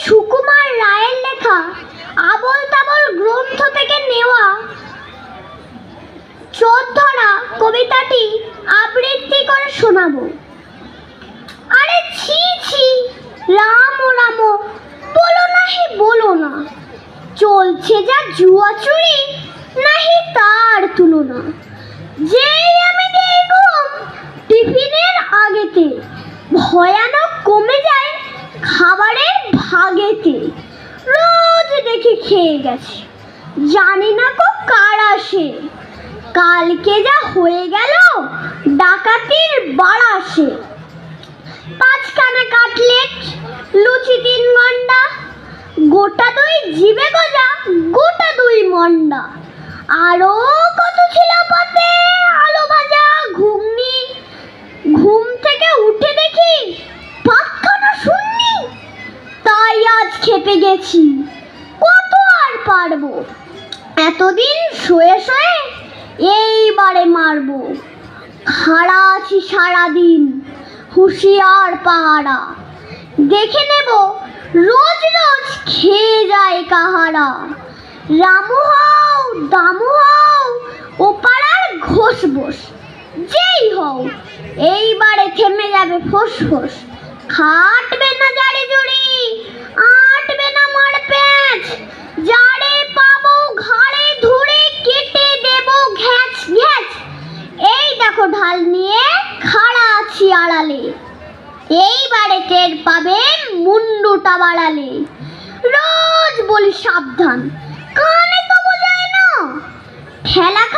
সুকুমার রায়ের লেখা আবল তাবল গ্রন্থ থেকে নেওয়া চোদ্দরা কবিতাটি আবৃত্তি করে শোনাবো। আরে ছি ছি, রাম ও রাম, বলো না হে বলো না। চলছে যা জুয়া চুরি, নাহি তার তুলনা। যেই আমি ঘুম টিফিনের আগেতে, ভয়ানক ভাগেতে রোজ দেখি খেয়ে গেছে। জানি না কো কার আসে। কালকে যা হয়ে গেল, ডাকাতির বাড়াসে পাঁচখানা কাটলেট, লুচি তিন গন্ডা গোটা দই জিবে গজা, গোটা দুই মন্ডা। আরও খেপে গেছি। কত আর পারব? এতদিন শুয়ে শুয়ে এইবারে মারবো। খাড়া আছি সারাদিন, হুঁশিয়ার পাহারা। দেখে নেব, রোজ রোজ খেয়ে যায় কাহারা। রামু হও, দামু হও ও পাড়ার ঘোষ বস। যেই হও, এইবারে থেমে যাবে ফোস ফোস। খাটবে না জারি জুড়ি ঢাল নিয়ে খাড়া আছি আড়ালে। এইবারে টের পাবে মুন্ডুটা বাড়ালে। রোজ বলি সাবধান, কানে তো বোঝায় না। ঠেলাখানা